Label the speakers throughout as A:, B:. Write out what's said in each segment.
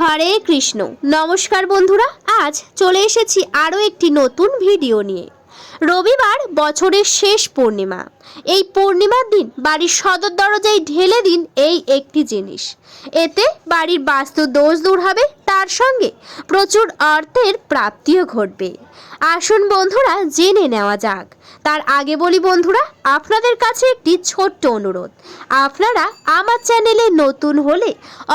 A: হরে কৃষ্ণ। নমস্কার বন্ধুরা আজ চলে এসেছি আরও একটি নতুন ভিডিও নিয়ে। রবিবার বছরের শেষ পূর্ণিমা। এই পূর্ণিমার দিন বাড়ির সদর দরজায় ঢেলে দিন এই একটি জিনিস। এতে বাড়ির বাস্তু দোষ দূর হবে, তার সঙ্গে প্রচুর অর্থের প্রাপ্তিও ঘটবে। আসুন বন্ধুরা, জেনে নেওয়া যাক। তার আগে বলি বন্ধুরা, আপনাদের কাছে একটি ছোট্ট অনুরোধ। আপনারা আমার চ্যানেলে নতুন হলে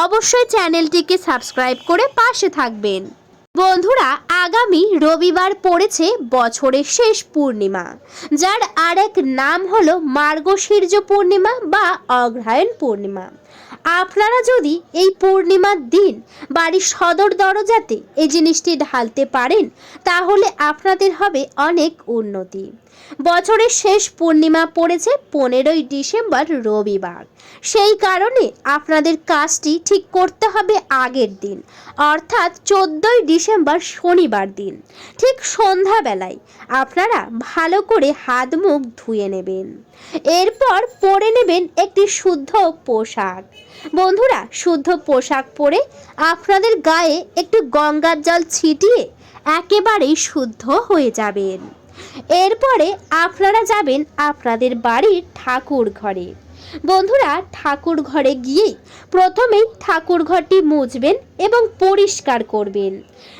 A: অবশ্যই চ্যানেলটিকে সাবস্ক্রাইব করে পাশে থাকবেন। বন্ধুরা, আগামী রবিবার পড়েছে বছরের শেষ পূর্ণিমা, যার আরেক নাম হলো মার্গশীর্য পূর্ণিমা বা অগ্রহায়ণ পূর্ণিমা। আপনারা যদি এই পূর্ণিমার দিন বাড়ির সদর দরজাতে এই জিনিসটি ঢালতে পারেন, তাহলে আপনাদের হবে অনেক উন্নতি। বছরের শেষ পূর্ণিমা পড়েছে পনেরোই ডিসেম্বর রবিবার। সেই কারণে আপনাদের কাজটি ঠিক করতে হবে আগের দিন, অর্থাৎ চোদ্দোই ডিসেম্বর শনিবার দিন। ঠিক সন্ধ্যাবেলায় আপনারা ভালো করে হাত মুখ ধুয়ে নেবেন। এরপর পরে নেবেন একটি শুদ্ধ পোশাক। বন্ধুরা, শুদ্ধ পোশাক পরে আপনাদের গায়ে একটু গঙ্গার জল ছিটিয়ে একেবারেই শুদ্ধ হয়ে যাবেন। এরপরে আপনারা যাবেন আপনাদের বাড়ির ঠাকুর ঘরে। বন্ধুরা, ঠাকুর ঘরে গিয়ে প্রথমেই ঠাকুর ঘরটি মুছবেন এবং পরিষ্কার করবেন।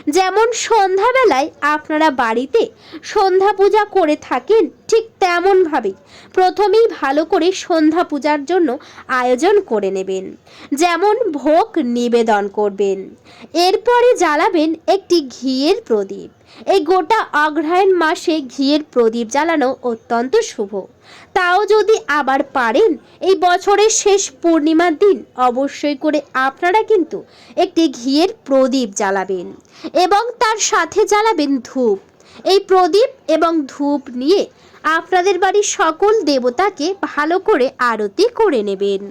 A: যেমন সন্ধ্যাবেলায় আপনারা বাড়িতে সন্ধ্যা পূজা করে থাকেন, ঠিক তেমনভাবেই প্রথমেই ভালো করে সন্ধ্যা পূজার জন্য আয়োজন করে নেবেন। যেমন ভোগ নিবেদন করবেন। এরপরে জ্বালাবেন একটি ঘিয়ের প্রদীপ। এই গোটা অগ্রহায়ণ মাসে ঘিয়ের প্রদীপ জ্বালানো অত্যন্ত শুভ। তাও যদি আবার পারেন এই বছরের শেষ পূর্ণিমার দিন। অবশ্যই করে আপনারা কিন্তু একটি ঘিয়ের প্রদীপ জ্বালাবেন এবং তার সাথে জ্বালাবেন ধূপ। এই প্রদীপ এবং ধূপ নিয়ে আপনাদের বাড়ির সকল দেবতাকে ভালো করে আরতি করে নেবেন।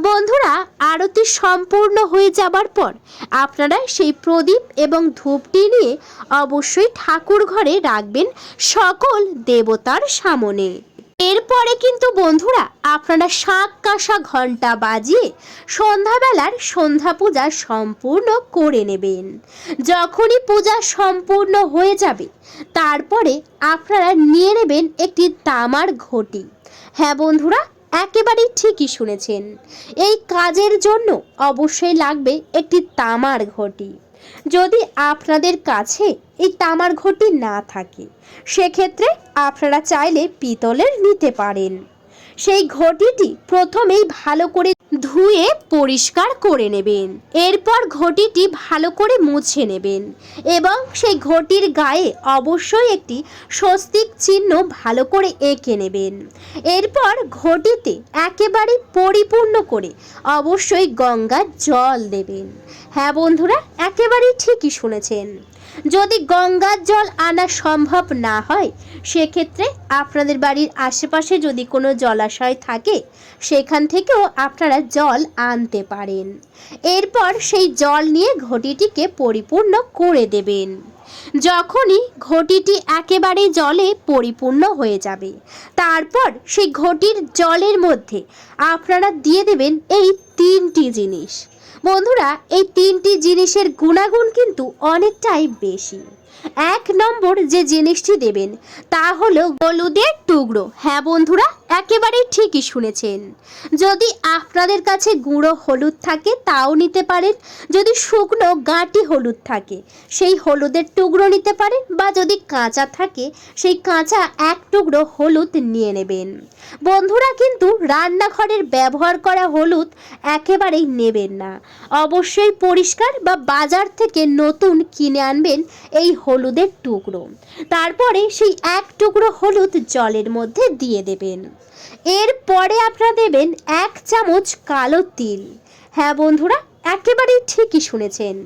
A: বন্ধুরা, আরতি সম্পূর্ণ হয়ে যাবার পর আপনারা সেই প্রদীপ এবং ধূপটি নিয়ে অবশ্যই ঠাকুর ঘরে রাখবেন সকল দেবতার সামনে। এরপরে কিন্তু বন্ধুরা আপনারা শাঁখ কাঁসা ঘণ্টা বাজিয়ে সন্ধ্যাবেলার সন্ধ্যা পূজা সম্পূর্ণ করে নেবেন। যখনই পূজা সম্পূর্ণ হয়ে যাবে, তারপরে আপনারা নিয়ে নেবেন একটি তামার ঘটি। হ্যাঁ বন্ধুরা, একেবারেই ঠিকই শুনেছেন। এই কাজের জন্য অবশ্যই লাগবে একটি তামার ঘটি। যদি আপনাদের কাছে এই তামার ঘটি না থাকে, সেক্ষেত্রে আপনারা চাইলে পিতলের নিতে পারেন। সেই ঘটিটি প্রথমেই ভালো করে ধুয়ে পরিষ্কার করে নেবেন। এরপর ঘটিটি ভালো করে মুছে নেবেন এবং সেই ঘটির গায়ে অবশ্যই একটি স্বস্তিক চিহ্ন ভালো করে এঁকে নেবেন। এরপর ঘটিতে একেবারে পরিপূর্ণ করে অবশ্যই গঙ্গার জল দেবেন। হ্যাঁ বন্ধুরা, একেবারেই ঠিকই শুনেছেন। যদি গঙ্গার জল আনা সম্ভব না হয়, সেক্ষেত্রে আপনাদের বাড়ির আশেপাশে যদি কোনো জলাশয় থাকে, সেখান থেকেও আপনারা জল আনতে পারেন। এরপর সেই জল নিয়ে ঘটিটিকে পরিপূর্ণ করে দেবেন। যখনই ঘটিটি একেবারে জলে পরিপূর্ণ হয়ে যাবে, তারপর সেই ঘটির জলের মধ্যে আপনারা দিয়ে দেবেন এই তিনটি জিনিস। বন্ধুরা, এই তিনটি জিনিসের গুণাগুণ কিন্তু অনেকটাই বেশি। এক নম্বর যে জিনিসটি দেবেন, তা হলো হলুদের টুকরো। হ্যাঁ বন্ধুরা? একেবারেই ঠিকই শুনেছেন। যদি আপনাদের কাছে গুঁড়ো হলুদ থাকে, তাও নিতে পারেন। যদি শুকনো গাঁটি হলুদ থাকে, সেই হলুদের টুকরো নিতে পারেন বা যদি কাঁচা থাকে, সেই কাঁচা এক টুকরো হলুদ নিয়ে নেবেন। বন্ধুরা, কিন্তু রান্নাঘরের ব্যবহার করা হলুদ একেবারেই নেবেন না। অবশ্যই পরিষ্কার বা বাজার থেকে নতুন কিনে আনবেন এই হলুদের টুকরো। তারপরে সেই এক টুকরো হলুদ জলের মধ্যে দিয়ে দেবেন। এরপরে আপনারা দেবেন এক চামচ কালো তিল। হ্যাঁ বন্ধুরা, একেবারেই ঠিকই শুনেছেন।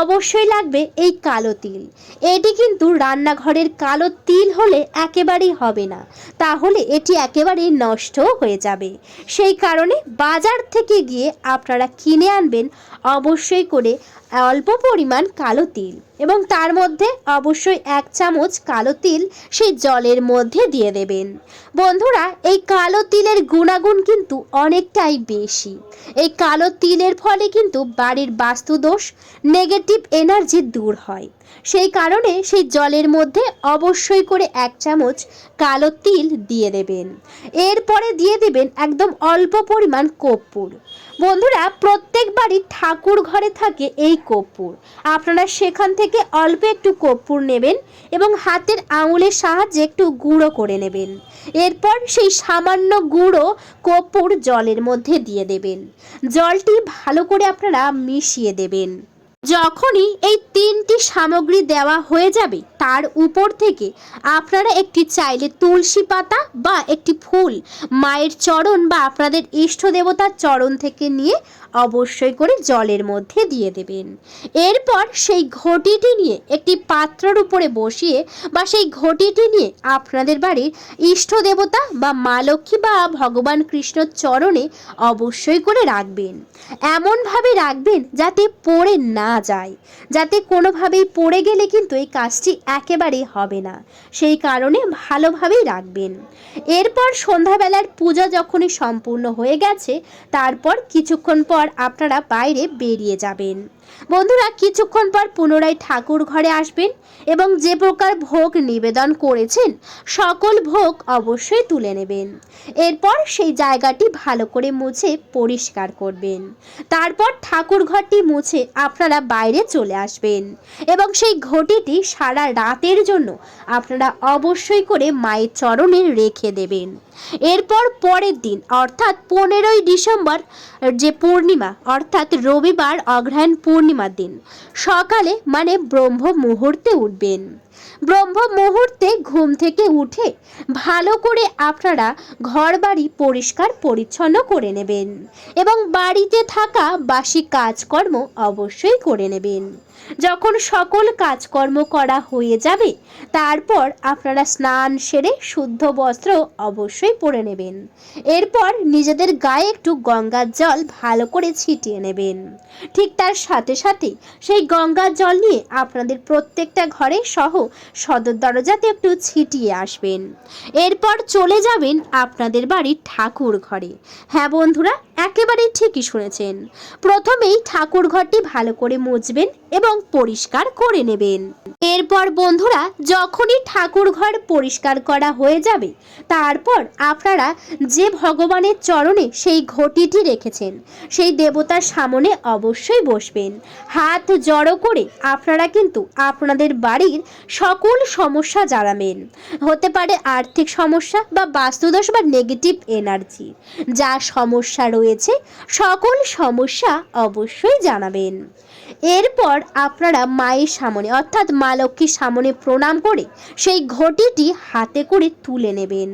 A: অবশ্যই লাগবে এই কালো তিল। এটি কিন্তু রান্নাঘরের কালো তিল হলে একেবারেই হবে না। তাহলে এটি একেবারেই নষ্ট হয়ে যাবে। সেই কারণে বাজার থেকে গিয়ে আপনারা কিনে আনবেন অবশ্যই করে অল্প পরিমাণ কালো তিল এবং তার মধ্যে অবশ্যই এক চামচ কালো তিল সেই জলের মধ্যে দিয়ে দেবেন। বন্ধুরা, এই কালো তিলের গুণাগুণ কিন্তু অনেকটাই বেশি। এই কালো তিলের ফলে কিন্তু বাড়ির বাস্তুদোষ নেগেটিভ এনার্জি দূর হয়। সেই কারণে সেই জলের মধ্যে অবশ্যই করে এক চামচ কালো তিল দিয়ে দেবেন। এরপরে দিয়ে দেবেন একদম অল্প পরিমাণ কর্পূর। বন্ধুরা প্রত্যেক বাড়ির ঠাকুর ঘরে থাকে এই কর্পূর। আপনারা সেখান থেকে অল্প একটু কর্পূর নেবেন এবং হাতের আঙুলের সাহায্যে একটু গুঁড়ো করে নেবেন। এরপর সেই সামান্য গুঁড়ো কর্পূর জলের মধ্যে দিয়ে দেবেন। জলটি ভালো করে আপনারা মিশিয়ে দেবেন। যখনই এই তিনটি সামগ্রী দেওয়া হয়ে যাবে, তার উপর থেকে আপনারা একটি চাইলে তুলসী পাতা বা একটি ফুল, মায়ের চরণ বা আপনাদের ইষ্ট দেবতার চরণ থেকে নিয়ে অবশ্যই করে জলের মধ্যে দিয়ে দেবেন। এরপর সেই ঘটিটি নিয়ে একটি পাত্রের উপরে বসিয়ে বা সেই ঘটিটি নিয়ে আপনাদের বাড়ির ইষ্ট দেবতা বা মা লক্ষ্মী বা ভগবান কৃষ্ণর চরণে অবশ্যই করে রাখবেন। এমনভাবে রাখবেন যাতে পড়ে না যায়। যাতে কোনোভাবেই পড়ে গেলে কিন্তু এই কাজটি একেবারেই হবে না। সেই কারণে ভালোভাবেই রাখবেন। এরপর সন্ধ্যাবেলার পূজা যখনই সম্পূর্ণ হয়ে গেছে, তারপর কিছুক্ষণ পর আপনারা বাইরে বেরিয়ে যাবেন। বন্ধুরা, কিছুক্ষণ পর পুনরায় ঠাকুর ঘরে আসবেন এবং যে প্রকার ভোগ নিবেদন করেছেন, সকল ভোগ অবশ্যই তুলে নেবেন। এরপর সেই জায়গাটি ভালো করে মুছে পরিষ্কার করবেন। তারপর ঠাকুর ঘরটি মুছে আপনারা বাইরে চলে আসবেন এবং সেই ঘটিটি সারা রাতের জন্য আপনারা অবশ্যই করে মায়ের চরণে রেখে দেবেন। এরপর পরের দিন, অর্থাৎ পনেরোই ডিসেম্বর, যে পূর্ণিমা, অর্থাৎ রবিবার অগ্রহায়ণ পূর্ণিমার দিন। সকালে মানে ব্রহ্ম মুহূর্তে উঠবেন। ব্রহ্ম মুহূর্তে ঘুম থেকে উঠে ভালো করে আপনারা ঘর বাড়ি পরিষ্কার পরিচ্ছন্ন করে নেবেন এবং বাড়িতে থাকা বাসি কাজকর্ম অবশ্যই করে নেবেন। যখন সকল কাজকর্ম করা হয়ে যাবে, তারপর আপনারা স্নান সেরে শুদ্ধ বস্ত্র অবশ্যই পরে নেবেন। এরপর নিজেদের গায়ে একটু গঙ্গার জল ভালো করে ছিটিয়ে নেবেন। ঠিক তার সাথে সাথে সেই গঙ্গার জল নিয়ে আপনাদের প্রত্যেকটা ঘরে সহ সদর দরজাতে একটু ছিটিয়ে আসবেন। এরপর চলে যাবেন আপনাদের বাড়ির ঠাকুর ঘরে। হ্যাঁ বন্ধুরা একেবারেই ঠিকই শুনেছেন। প্রথমেই ঠাকুর ঘরটি ভালো করে মুছবেন এবং পরিষ্কার করে নেবেন। এরপর বন্ধুরা, যখনই ঠাকুর ঘর পরিষ্কার করা হয়ে যাবে, তারপর আপনারা যে ভগবানের চরণে সেই ঘটিটি রেখেছেন, সেই দেবতার সামনে অবশ্যই বসবেন। হাত জড়ো করে আপনারা কিন্তু আপনাদের বাড়ির সকল সমস্যা জানাবেন। হতে পারে আর্থিক সমস্যা বা বাস্তুদোষ বা নেগেটিভ এনার্জি যা সমস্যা রয়েছে সকল সমস্যা অবশ্যই জানাবেন। এরপর আপনারা মায়ের সামনে, অর্থাৎ মা লক্ষ্মীর সামনে প্রণাম করে সেই ঘটিটি হাতে করে তুলে নেবেন।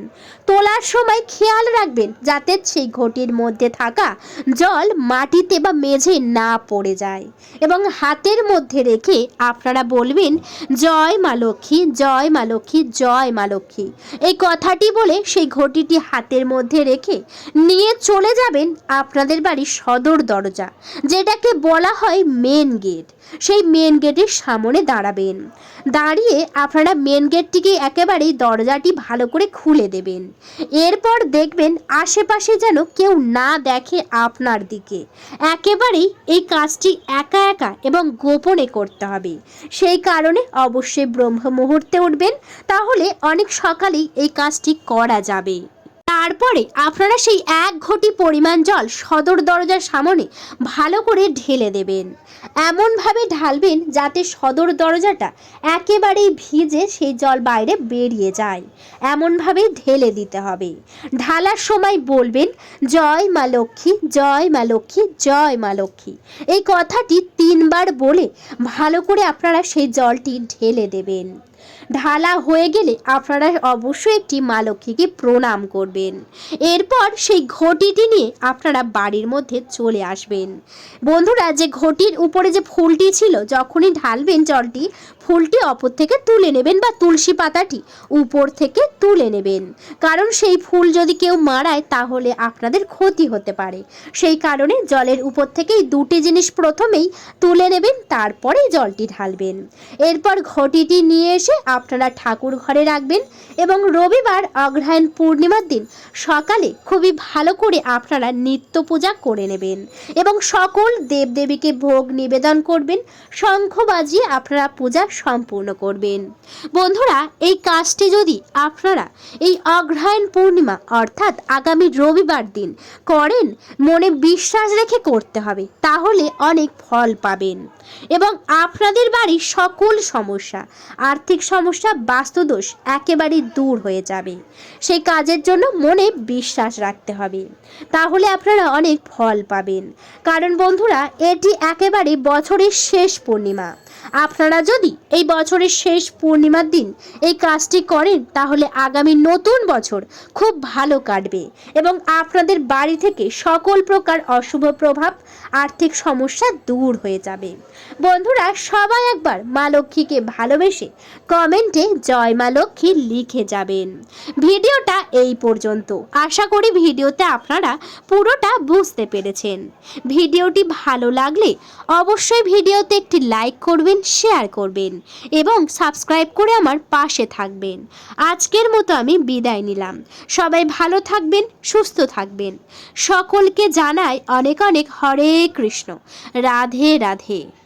A: তোলার সময় খেয়াল রাখবেন যাতে সেই ঘটির মধ্যে থাকা জল মাটিতে বা মেঝে না পড়ে যায়। এবং হাতের মধ্যে রেখে আপনারা বলবেন, জয় মা লক্ষ্মী, জয় মা লক্ষ্মী, জয় মা লক্ষ্মী। এই কথাটি বলে সেই ঘটিটি হাতের মধ্যে রেখে নিয়ে চলে যাবেন আপনাদের বাড়ির সদর দরজা, যেটাকে বলা হয় মেন গেট সেই মেন গেটের সামনে দাঁড়াবেন। দাঁড়িয়ে আপনারা মেন গেটটিকে একেবারেই দরজাটি ভালো করে খুলে দেবেন। এরপর দেখবেন আশেপাশে যেন কেউ না দেখে আপনার দিকে। একেবারেই এই কাজটি একা একা এবং গোপনে করতে হবে। সেই কারণে অবশ্যই ব্রহ্ম মুহূর্তে উঠবেন। তাহলে অনেক সকালেই এই কাজটি করা যাবে। তারপরে আপনারা সেই এক ঘটি পরিমাণ জল সদর দরজার সামনে ভালো করে ঢেলে দেবেন। এমনভাবে ঢালবেন যাতে সদর দরজাটা একেবারেই ভিজে সেই জল বাইরে বেরিয়ে যায়। এমনভাবেই ঢেলে দিতে হবে। ঢালার সময় বলবেন, জয় মা লক্ষ্মী, জয় মা লক্ষ্মী, জয় মা লক্ষ্মী। এই কথাটি তিনবার বলে ভালো করে আপনারা সেই জলটি ঢেলে দেবেন। ঢালা হয়ে গেলে আপনারা অবশ্যই একটি মা লক্ষ্মীকে প্রণাম করবেন। এরপর সেই ঘটিটি নিয়ে আপনারা বাড়ির মধ্যে চলে আসবেন। বন্ধুরা, যে ঘটির উপরে যে ফুলটি ছিল, যখনই ঢালবেন জলটি, ফুলটি অপর থেকে তুলে নেবেন বা তুলসী পাতাটি উপর থেকে তুলে নেবেন। কারণ সেই ফুল যদি কেউ মারায়, তাহলে আপনাদের ক্ষতি হতে পারে। সেই কারণে জলের উপর থেকেই দুটি জিনিস প্রথমেই তুলে নেবেন তারপরে জলটি ঢালবেন। এরপর ঘটিটি নিয়ে এসে আপনারা ঠাকুর ঘরে রাখবেন এবং রবিবার অগ্রহায়ণ পূর্ণিমার দিন সকালে খুবই ভালো করে আপনারা নিত্য পূজা করে নেবেন এবং সকল দেবদেবীকে ভোগ নিবেদন করবেন, শঙ্খ বাজিয়ে আপনারা পূজা সম্পূর্ণ করবেন। বন্ধুরা, এই কাজটি যদি আপনারা এই অগ্রহায়ণ পূর্ণিমা অর্থাৎ আগামী রবিবার দিন করেন, মনে বিশ্বাস রেখে করতে হবে, তাহলে অনেক ফল পাবেন। এবং আপনাদের বাড়ির সকল সমস্যা, আর্থিক সমস্যা বাস্তুদোষ একেবারেই দূর হয়ে যাবে। সেই কাজের জন্য মনে বিশ্বাস রাখতে হবে। তাহলে আপনারা অনেক ফল পাবেন। কারণ বন্ধুরা, এটি একেবারে বছরের শেষ পূর্ণিমা। আপনারা যদি এই বছরের শেষ পূর্ণিমার দিন এই কাজটি করেন, তাহলে আগামী নতুন বছর খুব ভালো কাটবে এবং আপনাদের বাড়ি থেকে সকল প্রকার অশুভ প্রভাব, আর্থিক সমস্যা দূর হয়ে যাবে। বন্ধুরা, সবাই একবার মা লক্ষ্মীকে ভালোবেসে কমেন্টে জয় মা লক্ষ্মী লিখে যাবেন। ভিডিওটা এই পর্যন্ত। আশা করি ভিডিওতে আপনারা পুরোটা বুঝতে পেরেছেন। ভিডিওটি ভালো লাগলে অবশ্যই ভিডিওতে একটি লাইক করবেন শেয়ার করবেন এবং সাবস্ক্রাইব করে আমার পাশে থাকবেন। আজকের মতো আমি বিদায় নিলাম। সবাই ভালো থাকবেন, সুস্থ থাকবেন। সকলকে জানাই অনেক অনেক হরে কৃষ্ণ। রাধে রাধে।